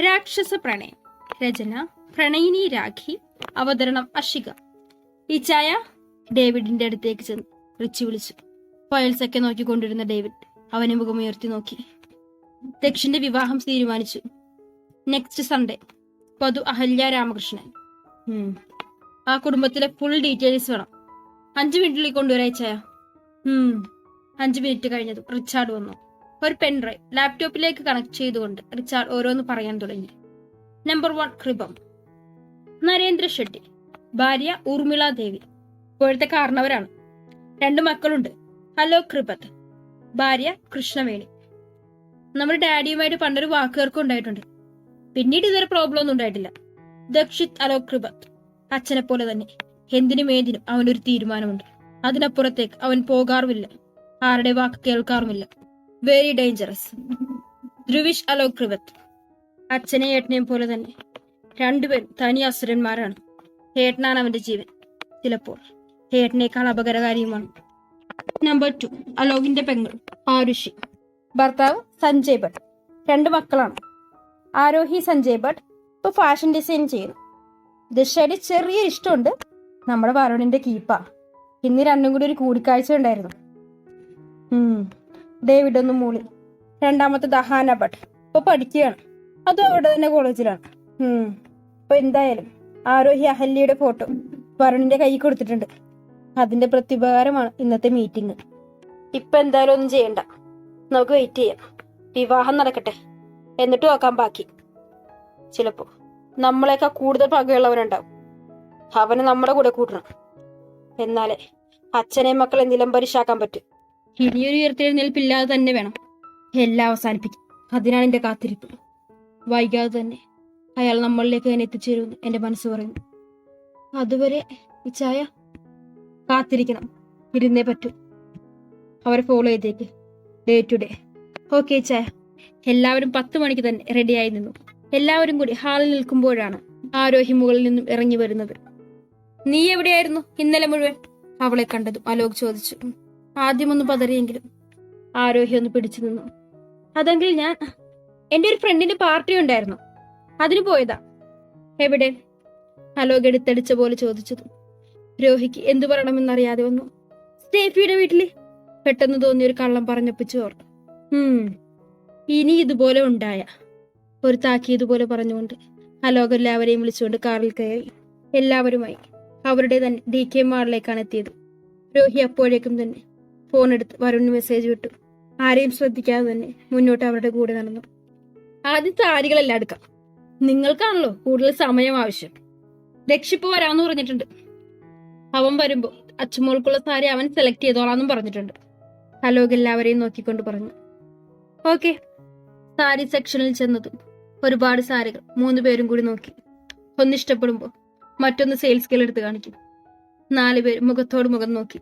രാക്ഷസ പ്രണയം. രചന പ്രണയിനി രാഖി അവതരണം അഷിക. ഈ ചായ ഡേവിഡിന്റെ അടുത്തേക്ക് ചെന്ന് റിച്ചി വിളിച്ചു. ഫയൽസൊക്കെ നോക്കിക്കൊണ്ടിരുന്ന ഡേവിഡ് അവനെ മുഖമുയർത്തി നോക്കി. ദക്ഷിന്റെ വിവാഹം തീരുമാനിച്ചു. നെക്സ്റ്റ് സൺഡേ പതു അഹല്യ രാമകൃഷ്ണൻ. ആ കുടുംബത്തിലെ ഫുൾ ഡീറ്റെയിൽസ് വേണം. അഞ്ചു മിനിറ്റിൽ കൊണ്ടുവരാ ചായ. അഞ്ചു മിനിറ്റ് കഴിഞ്ഞതും റിച്ചാർഡ് വന്നു. ഒരു പെൻ ഡ്രൈവ് ലാപ്ടോപ്പിലേക്ക് കണക്ട് ചെയ്തുകൊണ്ട് റിച്ചാർഡ് ഓരോന്ന് പറയാൻ തുടങ്ങി. Number one Kripam. Narendra Shetty ഭാര്യ ഊർമിള ദേവി ഇപ്പോഴത്തെ കാരണവരാണ്. രണ്ട് മക്കളുണ്ട്. ഹലോ കൃപത്. ഭാര്യ കൃഷ്ണവേണി. നമ്മുടെ ഡാഡിയുമായിട്ട് പണ്ടൊരു വാക്കുകാർക്കും ഉണ്ടായിട്ടുണ്ട്. പിന്നീട് ഇതൊരു പ്രോബ്ലം ഒന്നും ഉണ്ടായിട്ടില്ല. ദക്ഷിത് അലോ കൃപത്. അച്ഛനെ പോലെ തന്നെ എന്തിനും ഏതിനും അവനൊരു തീരുമാനമുണ്ട്. അതിനപ്പുറത്തേക്ക് അവൻ പോകാറുമില്ല. ആരുടെ വാക്ക് കേൾക്കാറുമില്ല. വെരി ഡേഞ്ചറസ് ധ്രുവിഷ് അലോക് കൃപത് അച്ഛനെ ഏട്ടനെയും പോലെ തന്നെ. രണ്ടുപേരും തനി അസുരന്മാരാണ്. ഏട്ടനാണ് അവന്റെ ജീവൻ. ചിലപ്പോൾ ഏട്ടനേക്കാൾ അപകടകാരിയുമാണ്. നമ്പർ ടു അലോകിന്റെ പെങ്ങൾ ആരുഷി. ഭർത്താവ് സഞ്ജയ് ഭട്ട്. രണ്ട് മക്കളാണ്. ആരോഹി സഞ്ജയ് ഭട്ട് ഇപ്പൊ ഫാഷൻ ഡിസൈൻ ചെയ്യുന്നു. ദിശയുടെ ചെറിയ ഇഷ്ടമുണ്ട്. നമ്മുടെ വരുണിന്റെ കീപ്പാ ഇന്ന് രണ്ടും കൂടി ഒരു കൂടിക്കാഴ്ച ഉണ്ടായിരുന്നു. ഡേവിഡ് ഒന്ന് മൂളി. രണ്ടാമത്തെ ദഹാന ഭട്ട് ഇപ്പൊ പഠിക്കുകയാണ്. അതും അവിടെ തന്നെ കോളേജിലാണ്. ഉം. ഇപ്പൊ എന്തായാലും ആരോഹി അഹല്യയുടെ ഫോട്ടോ വരുണിന്റെ കൈ കൊടുത്തിട്ടുണ്ട്. അതിന്റെ പ്രത്യുപകാരമാണ് ഇന്നത്തെ മീറ്റിംഗ് ഇപ്പൊ എന്തായാലും ഒന്നും ചെയ്യണ്ട. നമുക്ക് വെയിറ്റ് ചെയ്യാം. വിവാഹം നടക്കട്ടെ. എന്നിട്ട് നോക്കാൻ ബാക്കി. ചിലപ്പോ നമ്മളെക്കാൾ കൂടുതൽ പകയുള്ളവനുണ്ടാവും അവന് നമ്മുടെ കൂടെ കൂട്ടണം. എന്നാലേ അച്ഛനെയും മക്കളെ നിലംപരിശാക്കാൻ പറ്റും. ഇനിയൊരു ഉയർത്തെഴുന്നേൽപ്പില്ലാതെ തന്നെ വേണം. എല്ലാം അവസാനിപ്പിക്കും അതിനാണ് എന്റെ കാത്തിരിപ്പ്. വൈകാതെ തന്നെ അയാൾ നമ്മളിലേക്ക് തന്നെ എത്തിച്ചേരുമെന്ന് എന്റെ മനസ്സ് പറയുന്നു. അതുവരെ ഉച്ചായ കാത്തിരിക്കണം. ഇരുന്നേ പറ്റൂ. അവരെ ഫോളോ ചെയ്തേക്ക്. ഡേ ടു ഡേ ഓക്കെ ചായ. എല്ലാവരും പത്ത് മണിക്ക് തന്നെ റെഡിയായി നിന്നു. എല്ലാവരും കൂടി ഹാളിൽ നിൽക്കുമ്പോഴാണ് ആരോഹി മുകളിൽ നിന്നും ഇറങ്ങി വരുന്നത്. നീ എവിടെയായിരുന്നു? ഇന്നലെ മുഴുവൻ? അവളെ കണ്ടതും അലോക് ചോദിച്ചു. ആദ്യമൊന്ന് പതറിയെങ്കിലും ആരോഹി ഒന്ന് പിടിച്ചു നിന്നു. അതെങ്കിൽ ഞാൻ എന്റെ ഒരു ഫ്രണ്ടിന്റെ പാർട്ടി ഉണ്ടായിരുന്നു. അതിന് പോയതാ. എവിടെ? അലോക് എടുത്തടിച്ച പോലെ ചോദിച്ചതും. രോഹിക്ക് എന്തു പറയണമെന്നറിയാതെ വന്നു. സ്റ്റേഫിയുടെ വീട്ടിൽ? പെട്ടെന്ന് തോന്നിയ ഒരു കള്ളം പറഞ്ഞൊപ്പിച്ചു ഓർത്തു ഇനി ഇതുപോലെ ഉണ്ടായ. ഒരു താക്കി ഇതുപോലെ പറഞ്ഞുകൊണ്ട് അലോക് എല്ലാവരെയും വിളിച്ചുകൊണ്ട് കാറിൽ കയറി. എല്ലാവരുമായി അവരുടെ തന്നെ ഡി കെ മാളിലേക്കാണ് എത്തിയത്. രോഹി അപ്പോഴേക്കും തന്നെ ഫോൺ എടുത്ത് വരുണിന് മെസ്സേജ് വിട്ടു. ആരെയും ശ്രദ്ധിക്കാതെ തന്നെ മുന്നോട്ട് അവരുടെ കൂടെ നടന്നു. ആദ്യത്തെ സാരികളെല്ലാം എടുക്കാം. നിങ്ങൾക്കാണല്ലോ കൂടുതൽ സമയം ആവശ്യം. രക്ഷിപ്പ് വരാമെന്ന് പറഞ്ഞിട്ടുണ്ട്. അവൻ വരുമ്പോ അച്ചുമോൾക്കുള്ള സാരി അവൻ സെലക്ട് ചെയ്തോളാന്നും പറഞ്ഞിട്ടുണ്ട്. അലോക് എല്ലാവരെയും നോക്കിക്കൊണ്ട് പറഞ്ഞു. ഓക്കെ സാരി സെക്ഷനിൽ ചെന്നതും ഒരുപാട് സാരികൾ മൂന്ന് പേരും കൂടി നോക്കി. ഒന്ന് ഇഷ്ടപ്പെടുമ്പോ മറ്റൊന്ന് സെയിൽസ് സ്കെയിൽ എടുത്ത് കാണിക്കും. നാല് പേര് മുഖത്തോട് മുഖം നോക്കി.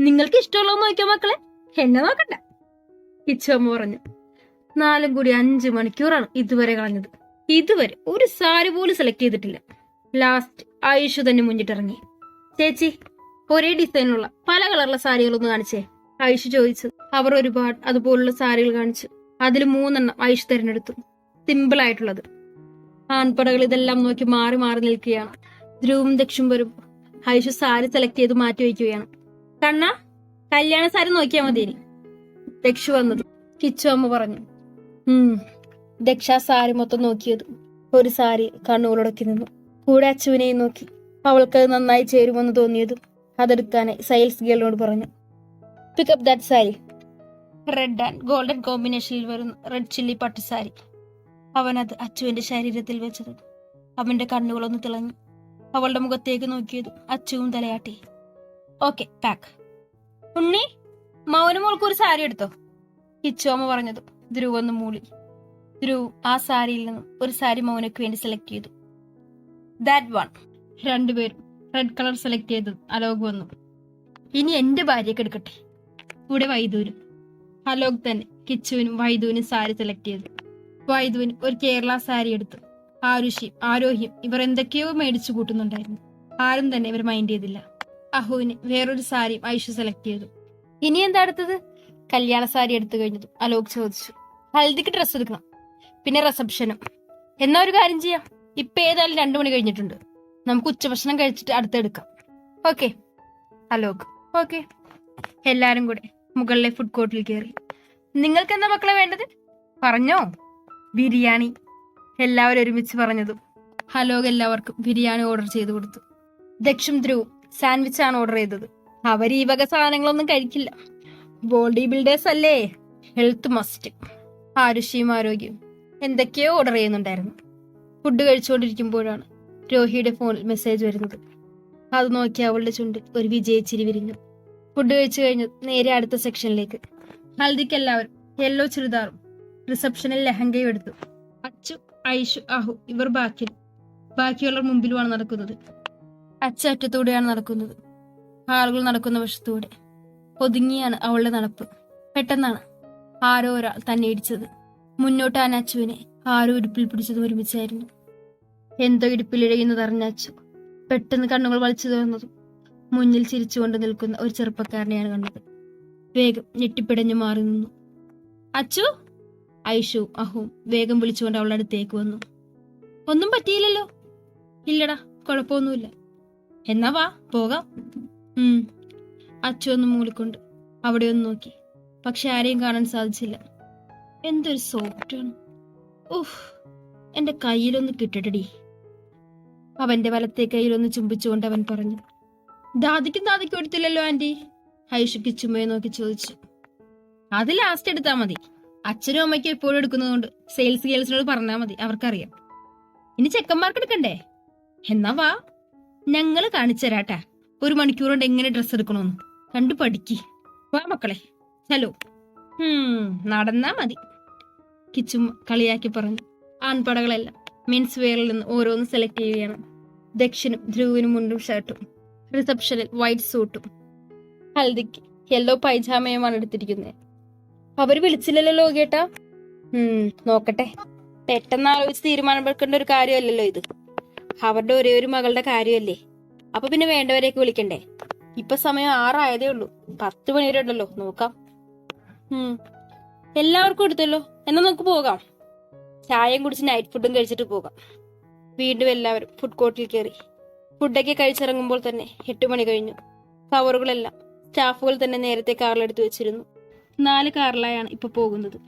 നിങ്ങൾക്ക് ഇഷ്ടമുള്ളത് നോക്കിയോ മക്കളെ? എന്നെ നോക്കണ്ട. കിച്ചമ്മ പറഞ്ഞു നാലും കൂടി അഞ്ചു മണിക്കൂറാണ് ഇതുവരെ കളഞ്ഞത്. ഇതുവരെ ഒരു സാരി പോലും സെലക്ട് ചെയ്തിട്ടില്ല. ലാസ്റ്റ് ആയുഷ് തന്നെ മുന്നിട്ടിറങ്ങി. ചേച്ചി ഒരേ ഡിസൈനുള്ള പല കളറുള്ള സാരികളൊന്ന് കാണിച്ചേ. ആയുഷ് ചോദിച്ചു അവർ ഒരുപാട് അതുപോലുള്ള സാരികൾ കാണിച്ചു. അതിൽ മൂന്നെണ്ണം ആയുഷ് തിരഞ്ഞെടുത്തു. സിമ്പിൾ ആയിട്ടുള്ളത്. ആൺപടകൾ ഇതെല്ലാം നോക്കി മാറി മാറി നിൽക്കുകയാണ്. ധ്രുവും ദക്ഷും വരും ആയുഷ് സാരി സെലക്ട് ചെയ്ത് മാറ്റി വയ്ക്കുകയാണ്. കണ്ണ കല്യാണ സാരി നോക്കിയാ മതി ദക്ഷു വന്നത് കിച്ചു അമ്മ പറഞ്ഞു. ഉം ദക്ഷ സാരി മൊത്തം നോക്കിയത്. ഒരു സാരി കണ്ണുകളൊടക്കി നിന്നു. കൂടെ അച്ചുവിനെയും നോക്കി. അവൾക്ക് നന്നായി ചേരുമെന്ന് തോന്നിയതും അതെടുക്കാനായി സെയിൽസ് ഗേളിനോട് പറഞ്ഞു. Pick up that sari. Red and golden കോമ്പിനേഷനിൽ വരുന്ന റെഡ് ചില്ലി പട്ട് സാരി. അവൻ അത് അച്ചുവിന്റെ ശരീരത്തിൽ വെച്ചത് അവന്റെ കണ്ണുകളൊന്ന് തിളങ്ങി. അവളുടെ മുഖത്തേക്ക് നോക്കിയതും അച്ചുവും തലയാട്ടി. ഓക്കെ പാക്ക് ഉണ്ണി മൗനമോൾക്ക് ഒരു സാരി എടുത്തോ? കിച്ചോമ പറഞ്ഞത്. ധ്രുവ് ഒന്ന് മൂളി. ധ്രുവ് ആ സാരിയിൽ നിന്നും ഒരു സാരി മൗനയ്ക്ക് വേണ്ടി സെലക്ട് ചെയ്തു. ദാറ്റ് വൺ രണ്ടുപേരും റെഡ് കളർ സെലക്ട് ചെയ്തു. അലോക് വന്നു. ഇനി എന്റെ ഭാര്യയ്ക്ക് എടുക്കട്ടെ? ഇവിടെ വൈദൂരും. അലോക് തന്നെ കിച്ചുവിനും വൈദുവിനും സാരി സെലക്ട് ചെയ്തു. വൈദുവിന് ഒരു കേരള സാരി എടുത്തു. ആരുഷിയും ആരോഹ്യം ഇവർ എന്തൊക്കെയോ മേടിച്ചു കൂട്ടുന്നുണ്ടായിരുന്നു. ആരും തന്നെ ഇവർ മൈൻഡ് ചെയ്തില്ല. അഹുവിന് വേറൊരു സാരിയും ഐഷു സെലക്ട് ചെയ്തു. ഇനി എന്താ അടുത്തത്? കല്യാണ സാരി എടുത്തു കഴിഞ്ഞതും അലോക് ചോദിച്ചു. ഹൽദിക്ക് ഡ്രസ്സ് എടുക്കണം. പിന്നെ റിസപ്ഷനും എന്നാ ഒരു കാര്യം ചെയ്യാം. ഇപ്പൊ ഏതായാലും രണ്ടു മണി കഴിഞ്ഞിട്ടുണ്ട്. നമുക്ക് ഉച്ചഭക്ഷണം കഴിച്ചിട്ട് അടുത്തെടുക്കാം ഓക്കെ. അലോക്. ഓക്കെ. എല്ലാരും കൂടെ മുകളിലെ ഫുഡ് കോർട്ടിൽ കയറി നിങ്ങൾക്ക് എന്താ മക്കളെ വേണ്ടത്? പറഞ്ഞോ. ബിരിയാണി. എല്ലാവരും ഒരുമിച്ച് പറഞ്ഞതും. ഹലോഗ് എല്ലാവർക്കും ബിരിയാണി ഓർഡർ ചെയ്തു കൊടുത്തു. ദക്ഷിം ധ്രുവും. സാൻഡ്വിച്ച് ആണ് ഓർഡർ ചെയ്തത്. അവർ ഈ വക സാധനങ്ങളൊന്നും കഴിക്കില്ല. ബോഡി ബിൽഡേഴ്സ് അല്ലേ? Health must. ആരുഷിയും ആരോഗ്യവും. എന്തൊക്കെയോ ഓർഡർ ചെയ്യുന്നുണ്ടായിരുന്നു. ഫുഡ് കഴിച്ചുകൊണ്ടിരിക്കുമ്പോഴാണ് രോഹിയുടെ ഫോണിൽ മെസ്സേജ് വരുന്നത്. അത് നോക്കി അവളുടെ ചുണ്ടിൽ ഒരു വിജയിച്ചിരി വിരിഞ്ഞു. ഫുഡ് കഴിച്ചു കഴിഞ്ഞു നേരെ അടുത്ത സെക്ഷനിലേക്ക്. ഹൽദിക്ക് എല്ലാവരും യെല്ലോ ചുരിദാറും. റിസപ്ഷനിൽ ലഹങ്കയും എടുത്തു. അച്ചു ഐഷു അഹു ഇവർ ബാക്കി ബാക്കിയുള്ളവർ മുമ്പിലുമാണ് നടക്കുന്നത്. അച്ഛ അറ്റത്തൂടെയാണ് നടക്കുന്നത്. ആളുകൾ നടക്കുന്ന വശത്തൂടെ. ഒതുങ്ങിയാണ് അവളുടെ നടപ്പ്. പെട്ടെന്നാണ് ആരോ ഒരാൾ തന്നെ ഇടിച്ചത്. മുന്നോട്ട് ആന ആരോ ഇടുപ്പിൽ പിടിച്ചത് ഒരുമിച്ചായിരുന്നു. എന്തോ ഇടുപ്പിലിഴയുന്നത് അറിഞ്ഞ അച്ചു പെട്ടെന്ന് കണ്ണുകൾ വലിച്ചു തുറന്നതും മുന്നിൽ ചിരിച്ചുകൊണ്ട് നിൽക്കുന്ന ഒരു ചെറുപ്പക്കാരനെയാണ് കണ്ടത്. വേഗം ഞെട്ടിപ്പിടഞ്ഞു മാറി നിന്നു. അച്ചു? ഐഷു അഹും വേഗം വിളിച്ചുകൊണ്ട് അവളുടെ അടുത്തേക്ക് വന്നു. ഒന്നും പറ്റിയില്ലല്ലോ. ഇല്ലടാ കുഴപ്പമൊന്നുമില്ല. എന്നാ വാ പോകാം. ഉം. അച്ചു ഒന്ന് മൂളിക്കൊണ്ട് അവിടെ ഒന്ന് നോക്കി. പക്ഷെ ആരെയും കാണാൻ സാധിച്ചില്ല. എന്തൊരു സോഫ്റ്റ് ആണ്. ഉഫ് എന്റെ കയ്യിലൊന്ന് കിട്ടട്ടടി. അവന്റെ വലത്തെ കയ്യിലൊന്ന് ചുംബിച്ചുകൊണ്ട് അവൻ പറഞ്ഞു ദാദിക്കും ദാദിക്കും എടുത്തില്ലല്ലോ ആന്റി? ഐഷുക്ക് ചുമയെ നോക്കി ചോദിച്ചു. അത് ലാസ്റ്റ് എടുത്താൽ മതി. അച്ഛനും അമ്മയ്ക്കും എപ്പോഴും എടുക്കുന്നതുകൊണ്ട് സെയിൽസ് ഗേൾസിനോട് പറഞ്ഞാൽ മതി അവർക്കറിയാം. ഇനി ചെക്കന്മാർക്ക് എടുക്കണ്ടേ? എന്നാ വാ ഞങ്ങൾ കാണിച്ചു തരാട്ടാ ഒരു മണിക്കൂർ കൊണ്ട് എങ്ങനെ ഡ്രസ്സ് എടുക്കണമെന്ന് കണ്ടു പഠിക്ക്. വാ മക്കളെ. ഹും നടന്നാ മതി. കിച്ചും കളിയാക്കി പറഞ്ഞു. ആൺപടകളെല്ലാം മെൻസ് വെയറിൽ നിന്ന് ഓരോന്ന് സെലക്ട് ചെയ്യുകയാണ്. ദക്ഷിണും ധ്രുവിനും മുണ്ടും ഷർട്ടും റിസപ്ഷനിൽ വൈറ്റ് സൂട്ടും ഹൽദിക്ക് യെല്ലോ പൈജാമയുമാണ് എടുത്തിരിക്കുന്നത് അവർ വിളിച്ചില്ലല്ലോ കേട്ടാ? നോക്കട്ടെ. പെട്ടെന്ന് ആലോചിച്ച് തീരുമാനമെടുക്കേണ്ട ഒരു കാര്യമല്ലല്ലോ ഇത്. അവരുടെ ഒരേ ഒരു മകളുടെ കാര്യമല്ലേ? അപ്പൊ പിന്നെ വേണ്ടവരെയൊക്കെ വിളിക്കണ്ടേ? ഇപ്പൊ സമയം ആറായതേ ഉള്ളൂ. പത്ത് മണി വരെ ഉണ്ടല്ലോ നോക്കാം എല്ലാവർക്കും എടുത്തല്ലോ. എന്നാ നമുക്ക് പോകാം. ചായയും കുടിച്ച് നൈറ്റ് ഫുഡും കഴിച്ചിട്ട് പോകാം. വീണ്ടും എല്ലാവരും ഫുഡ് കോർട്ടിൽ കയറി ഫുഡൊക്കെ കഴിച്ചിറങ്ങുമ്പോൾ തന്നെ എട്ട് മണി കഴിഞ്ഞു. കവറുകളെല്ലാം സ്റ്റാഫുകൾ തന്നെ നേരത്തെ കാറിലെടുത്ത് വെച്ചിരുന്നു. നാല് കാറിലായാണ് ഇപ്പൊ പോകുന്നത്.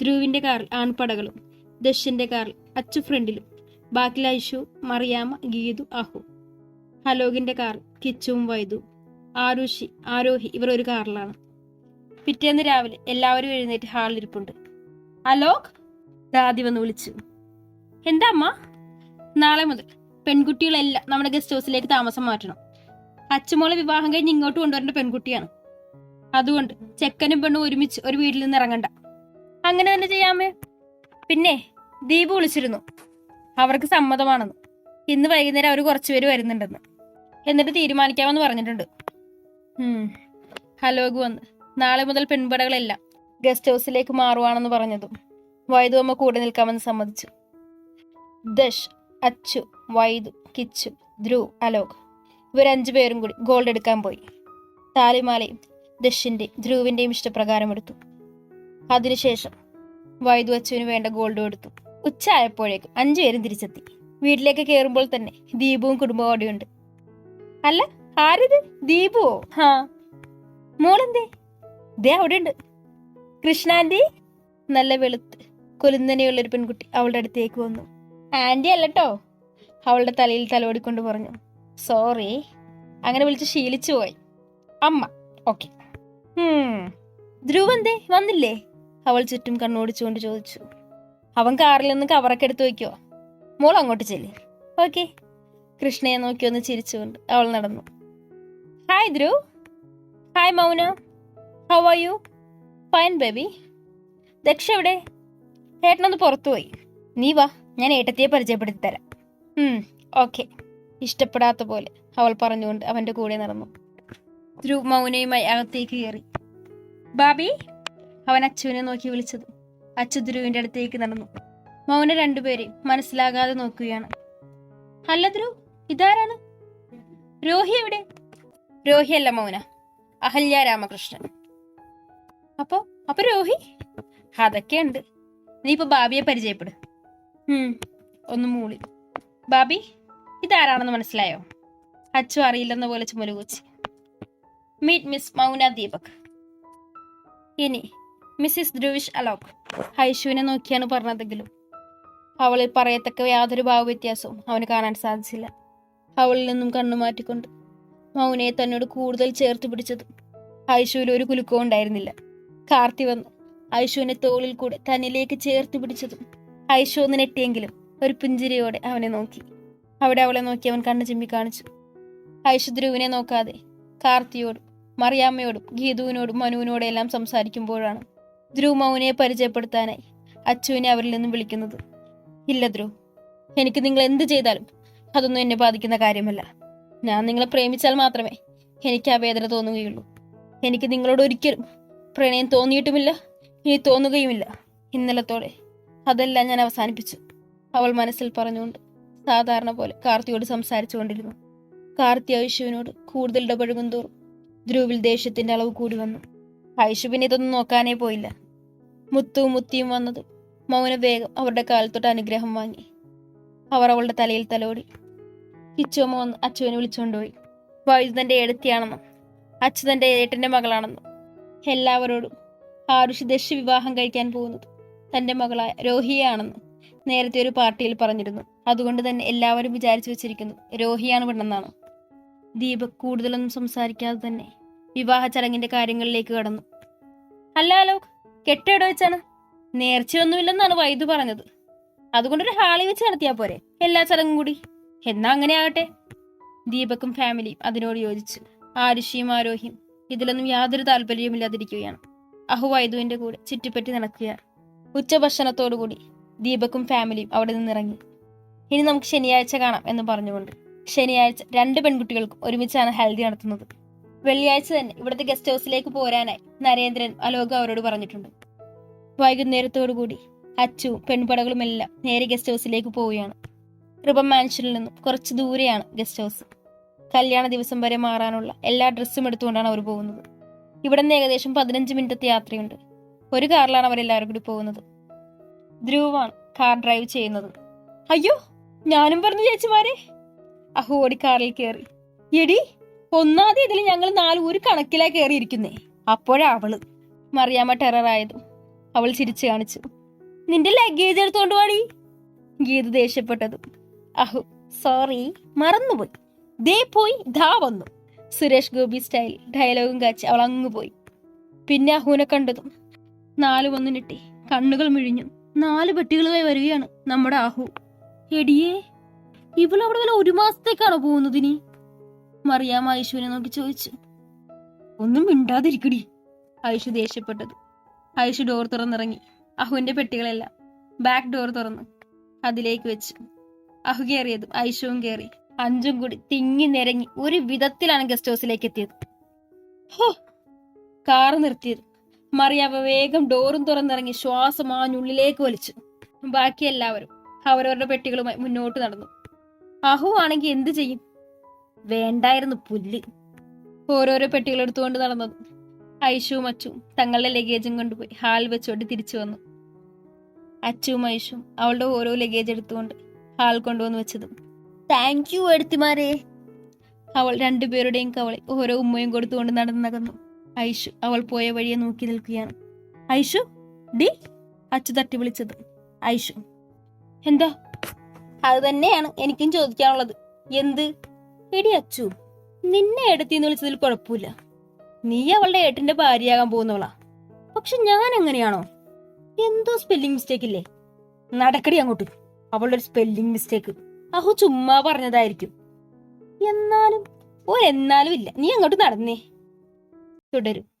ധ്രുവിന്റെ കാറിൽ ആൺപടകളും ദശന്റെ കാറിൽ അച്ചു ഫ്രണ്ടിലും ബാക്കിൽ ലൈഷു മറിയാമ ഗീതു അഹു. ഹലോഗിന്റെ കാർ കിച്ചും വൈദു. ആരുഷി ആരോഹി ഇവർ ഒരു കാറിലാണ്. പിറ്റേന്ന് രാവിലെ എല്ലാവരും എഴുന്നേറ്റ് ഹാളിലിരിപ്പുണ്ട് അലോക് ദാദി വന്ന് വിളിച്ചു. എന്താ അമ്മ? നാളെ മുതൽ പെൺകുട്ടികളെല്ലാം നമ്മുടെ ഗസ്റ്റ് ഹൗസിലേക്ക് താമസം മാറ്റണം. അച്ചുമോളെ വിവാഹം കഴിഞ്ഞ് ഇങ്ങോട്ട് കൊണ്ടുവരേണ്ട പെൺകുട്ടിയാണ്. അതുകൊണ്ട് ചെക്കനും പെണ്ണും ഒരുമിച്ച് ഒരു വീട്ടിൽ നിന്ന് ഇറങ്ങണ്ട. അങ്ങനെ തന്നെ ചെയ്യാമേ പിന്നെ ദീപ് വിളിച്ചിരുന്നു. അവർക്ക് സമ്മതമാണെന്ന്. ഇന്ന് വൈകുന്നേരം അവർ കുറച്ചുപേര് വരുന്നുണ്ടെന്ന്. എന്നിട്ട് തീരുമാനിക്കാമെന്ന് പറഞ്ഞിട്ടുണ്ട്. ഹലോഗ് വന്ന് നാളെ മുതൽ പെൺപടകളെല്ലാം ഗസ്റ്റ് ഹൗസിലേക്ക് മാറുവാണെന്ന് പറഞ്ഞതും വൈദുവമ്മ കൂടെ നിൽക്കാമെന്ന് സമ്മതിച്ചു. ദഷ് അച്ചു വൈദു കിച്ചു ധ്രുവ് അലോക് ഇവരഞ്ചു പേരും കൂടി ഗോൾഡ് എടുക്കാൻ പോയി. താലിമാലയും ദഷിന്റെയും ധ്രുവിന്റെയും ഇഷ്ടപ്രകാരം എടുത്തു. അതിനുശേഷം വൈദു അച്ചുവിന് വേണ്ട ഗോൾഡും എടുത്തു. ഉച്ച ആയപ്പോഴേക്കും അഞ്ചുപേരും തിരിച്ചെത്തി. വീട്ടിലേക്ക് കയറുമ്പോൾ തന്നെ ദീപുവും കുടുംബവും അല്ല ആരിത്? ദീപുവോ? ഹാ. മോളെന്തേ? ദേ അവിടെ ഉണ്ട് കൃഷ്ണാന്റി? നല്ല വെളുത്ത് കൊലുന്തനെയുള്ളൊരു പെൺകുട്ടി അവളുടെ അടുത്തേക്ക് വന്നു. ആന്റി അല്ലട്ടോ. അവളുടെ തലയിൽ തലോടിക്കൊണ്ട് പറഞ്ഞു. സോറി. അങ്ങനെ വിളിച്ച് ശീലിച്ചു പോയി. അമ്മ. ഓക്കെ. ധ്രുവന്തേ വന്നില്ലേ? അവൾ ചുറ്റും കണ്ണോടിച്ചുകൊണ്ട് ചോദിച്ചു. അവൻ കാറിൽ നിന്ന് കവറൊക്കെ എടുത്തു വയ്ക്കുവോ? മോൾ അങ്ങോട്ട് ചെല്ലേ. ഓക്കെ. കൃഷ്ണയെ നോക്കി ഒന്ന് ചിരിച്ചുകൊണ്ട് അവൾ നടന്നു. Hi Dhruv. Hi Mauna. How are you fine baby Daksha എവിടെ? ഏട്ടനൊന്ന് പുറത്തുപോയി നീ വാ ഞാൻ ഏട്ടത്തിയെ പരിചയപ്പെടുത്തി തരാം. ഓക്കെ. ഇഷ്ടപ്പെടാത്ത പോലെ അവൾ പറഞ്ഞുകൊണ്ട് അവന്റെ കൂടെ നടന്നു. ധ്രുവ് മൗനയുമായി അകത്തേക്ക് കയറി. ബാബി അവൻ അച്ഛനെ നോക്കി വിളിച്ചത്. അച്ചു ധ്രുവിന്റെ അടുത്തേക്ക് നടന്നു. മൗന രണ്ടുപേരെയും മനസ്സിലാകാതെ നോക്കുകയാണ്. അല്ല ധ്രുവ് ഇതാരാണ്? രോഹി എവിടെ? രോഹി അല്ല മൗന. അഹല്യ രാമകൃഷ്ണൻ. അപ്പൊ അപ്പൊ രോഹി? അതൊക്കെയുണ്ട്. നീ ഇപ്പൊ ബാബിയെ പരിചയപ്പെടു. ഒന്ന് മൂളി. ബാബി ഇതാരാണെന്ന് മനസ്സിലായോ? അച്ചു അറിയില്ലെന്ന പോലെ ചുമലുകൂച്ചി മീറ്റ് മിസ് മൗന ദീപക്. ഇനി മിസ്സിസ് ധ്രുവിഷ് അലോക് ഹൈഷുവിനെ നോക്കിയാണ് പറഞ്ഞതെങ്കിലും. അവളിൽ പറയത്തക്ക യാതൊരു ഭാവവ്യത്യാസവും അവന് കാണാൻ സാധിച്ചില്ല. അവളിൽ നിന്നും കണ്ണു മാറ്റിക്കൊണ്ട് മൗനയെ തന്നോട് കൂടുതൽ ചേർത്ത് പിടിച്ചതും ഐശുവിൽ ഒരു കുലുക്കവും ഉണ്ടായിരുന്നില്ല. കാർത്തി വന്ന്. ഐശുവിനെ തോളിൽ കൂടെ തന്നിലേക്ക് ചേർത്ത് പിടിച്ചതും ഐശു ഒന്ന് നെട്ടിയെങ്കിലും ഒരു പുഞ്ചിരിയോടെ അവനെ നോക്കി. അവിടെ അവളെ നോക്കി അവൻ കണ്ണു ചിമ്മി കാണിച്ചു. ഐശു ധ്രുവിനെ നോക്കാതെ കാർത്തിയോടും മറിയാമ്മയോടും ഗീതുവിനോടും മനുവിനോടും എല്ലാം സംസാരിക്കുമ്പോഴാണ് ധ്രുവ് മൗനയെ പരിചയപ്പെടുത്താനായി അച്ചുവിനെ അവരിൽ നിന്നും വിളിക്കുന്നത്. ഇല്ല ധ്രുവ് എനിക്ക് നിങ്ങൾ എന്ത് ചെയ്താലും അതൊന്നും എന്നെ ബാധിക്കുന്ന കാര്യമല്ല. ഞാൻ നിങ്ങളെ പ്രേമിച്ചാൽ മാത്രമേ എനിക്ക് ആ വേദന തോന്നുകയുള്ളൂ. എനിക്ക് നിങ്ങളോട് ഒരിക്കലും പ്രണയം തോന്നിയിട്ടുമില്ല ഇനി തോന്നുകയുമില്ല. ഇന്നലത്തോടെ അതെല്ലാം ഞാൻ അവസാനിപ്പിച്ചു. അവൾ മനസ്സിൽ പറഞ്ഞുകൊണ്ട് സാധാരണ പോലെ കാർത്തിയോട് സംസാരിച്ചു കൊണ്ടിരുന്നു. കാർത്തി ഐഷുവിനോട് കൂടുതൽ ഇടപഴകും തോറും ധ്രുവിൽ ദേഷ്യത്തിന്റെ അളവ് കൂടി വന്നു. ഐഷു പിന്നെ ഇതൊന്നും നോക്കാനേ പോയില്ല. മുത്തുവും മുത്തിയും വന്നത്. മൗന വേഗം അവരുടെ കാലത്തോട്ട് അനുഗ്രഹം വാങ്ങി. അവർ അവളുടെ തലയിൽ തലോടി. കിച്ചോമ വന്ന് അച്ചുവിനെ വിളിച്ചുകൊണ്ടുപോയി വൈദ്യു തന്റെ ഏടത്തിയാണെന്നും അച്ഛൻ തന്റെ ഏട്ടന്റെ മകളാണെന്നും എല്ലാവരോടും ആരുഷി ദശ വിവാഹം കഴിക്കാൻ പോകുന്നത് തന്റെ മകളായ രോഹിയാണെന്നും നേരത്തെ ഒരു പാർട്ടിയിൽ പറഞ്ഞിരുന്നു. അതുകൊണ്ട് തന്നെ എല്ലാവരും വിചാരിച്ചു വെച്ചിരിക്കുന്നു രോഹിയാണ് പെണ്ണെന്നാണ് ദീപക് കൂടുതലൊന്നും സംസാരിക്കാതെ തന്നെ വിവാഹ ചടങ്ങിന്റെ കാര്യങ്ങളിലേക്ക് കടന്നു. അല്ല കെട്ടെവിടെ വെച്ചാണ്. നേർച്ചയൊന്നുമില്ലെന്നാണ് വൈദ്യു പറഞ്ഞത്. അതുകൊണ്ടൊരു ഹാളി വെച്ച് നടത്തിയാ പോരെ. എല്ലാ ചടങ്ങും കൂടി. എന്നാ അങ്ങനെ ആകട്ടെ. ദീപക്കും ഫാമിലിയും അതിനോട് യോജിച്ച് ആരുഷിയും ആരോഹിയും ഇതിലൊന്നും യാതൊരു താല്പര്യവുമില്ലാതിരിക്കുകയാണ്. അഹു വൈദുവിന്റെ കൂടെ ചുറ്റിപ്പറ്റി നടക്കുകയാണ്. ഉച്ചഭക്ഷണത്തോടുകൂടി ദീപക്കും ഫാമിലിയും അവിടെ നിന്നിറങ്ങി. ഇനി നമുക്ക് ശനിയാഴ്ച കാണാം എന്ന് പറഞ്ഞുകൊണ്ട് ശനിയാഴ്ച രണ്ട് പെൺകുട്ടികൾക്കും ഒരുമിച്ചാണ് ഹൽദി നടത്തുന്നത്. വെള്ളിയാഴ്ച തന്നെ ഇവിടുത്തെ ഗസ്റ്റ് ഹൗസിലേക്ക് പോരാനായി നരേന്ദ്രൻ അലോക അവരോട് പറഞ്ഞിട്ടുണ്ട്. വൈകുന്നേരത്തോടുകൂടി അച്ചുവും പെൺപടകളും എല്ലാം നേരെ ഗസ്റ്റ് ഹൗസിലേക്ക് പോവുകയാണ്. റിബൺ മാൻഷനിൽ നിന്നും കുറച്ച് ദൂരെയാണ് ഗസ്റ്റ് ഹൗസ് കല്യാണ ദിവസം വരെ മാറാനുള്ള എല്ലാ ഡ്രസ്സും എടുത്തുകൊണ്ടാണ് അവർ പോകുന്നത്. ഇവിടെ നിന്ന് ഏകദേശം പതിനഞ്ച് മിനിറ്റത്തെ യാത്രയുണ്ട്. ഒരു കാറിലാണ് അവരെല്ലാവരും കൂടി പോകുന്നത്. ധ്രുവാണ് കാർ ഡ്രൈവ് ചെയ്യുന്നത്. അയ്യോ ഞാനും പറഞ്ഞു ചേച്ചിമാരെ. അഹു ഓടി കാറിൽ കയറി എടി ഒന്നാം തീയതിയിൽ ഞങ്ങൾ നാല് ഒരു കണക്കിലാ കയറിയിരിക്കുന്നേ അപ്പോഴാ അവൾ മറിയാമ്മ ടെററായതും അവൾ ചിരിച്ചു കാണിച്ചു. നിന്റെ ലഗേജ് എടുത്തോണ്ട് വാടി. ഗീത ദേഷ്യപ്പെട്ടതും. അഹു സോറി മറന്നുപോയി. ദേ പോയി ധാ വന്നു. സുരേഷ് ഗോപി സ്റ്റൈൽ ഡയലോഗും കാച്ചി അവൾ അങ്ങ് പോയി. പിന്നെ അഹുവിനെ കണ്ടതും നാല് വന്നു നിട്ടി കണ്ണുകൾ മിഴിഞ്ഞു. നാല് പെട്ടികളുമായി വരികയാണ് നമ്മുടെ അഹു. എടിയേ ഇവളവിടെ വല്ല ഒരു മാസത്തേക്കാണോ പോകുന്നതിനി മറിയാമ്മ ഐശുവിനെ നോക്കി ചോദിച്ചു. ഒന്നും മിണ്ടാതിരിക്കടി. ഐഷു ദേഷ്യപ്പെട്ടത്. ഐഷു ഡോർ തുറന്നിറങ്ങി. അഹുവിന്റെ പെട്ടികളെല്ലാം ബാക്ക് ഡോർ തുറന്നു. അതിലേക്ക് വെച്ചു. അഹു കയറിയതും ഐഷുവും കയറി അഞ്ചും കൂടി തിങ്ങി നിരങ്ങി ഒരു വിധത്തിലാണ് ഗസ്റ്റ് ഹൗസിലേക്ക് എത്തിയത്. ഹോ! കാർ നിർത്തിയത്. മറിയാവ വേഗം ഡോറും തുറന്നിറങ്ങി ശ്വാസം ആഞ്ഞുള്ളിലേക്ക് വലിച്ചു. ബാക്കി എല്ലാവരും അവരവരുടെ പെട്ടികളുമായി മുന്നോട്ട് നടന്നു. അഹു ആണെങ്കിൽ എന്ത് ചെയ്യും? വേണ്ടായിരുന്നു പുല്ല്. ഓരോരോ പെട്ടികൾ എടുത്തുകൊണ്ട് നടന്നത്. ഐഷുവും അച്ചും തങ്ങളുടെ ലഗേജും കൊണ്ടുപോയി ഹാൾ വെച്ചോട്ട് തിരിച്ചു വന്നു. അച്ചുവും ഐഷും അവളുടെ ഓരോ ലഗേജ് എടുത്തുകൊണ്ട് ഹാൾ കൊണ്ടുവന്ന് വെച്ചതും. താങ്ക് യു എടുത്തിമാരെ അവൾ രണ്ടുപേരുടെയും കവളെ ഓരോ ഉമ്മയും കൊടുത്തുകൊണ്ട് നടന്നു നകന്നു ഐഷു അവൾ പോയ വഴിയെ നോക്കി നിൽക്കുകയാണ്. ഐഷു ഡി അച്ചു തട്ടി വിളിച്ചത്. ഐഷു എന്താ? അത് തന്നെയാണ് എനിക്കും ചോദിക്കാനുള്ളത്. എന്ത്? എടി അച്ചു നിന്നെ എടുത്തിന്ന് വിളിച്ചതിൽ കുഴപ്പമില്ല. നീ അവളുടെ ഏട്ടന്റെ ഭാര്യയാകാൻ പോകുന്നവളാ. പക്ഷെ ഞാൻ എങ്ങനെയാണോ എന്തോ സ്പെല്ലിംഗ് മിസ്റ്റേക്ക് ഇല്ലേ? നടക്കടി അങ്ങോട്ട്. അവളുടെ ഒരു സ്പെല്ലിംഗ് മിസ്റ്റേക്ക് അഹു ചുമ്മാ പറഞ്ഞതായിരിക്കും. എന്നാലും ഓ എന്നാലും ഇല്ല. നീ അങ്ങോട്ട് നടന്നേ. തുടരും.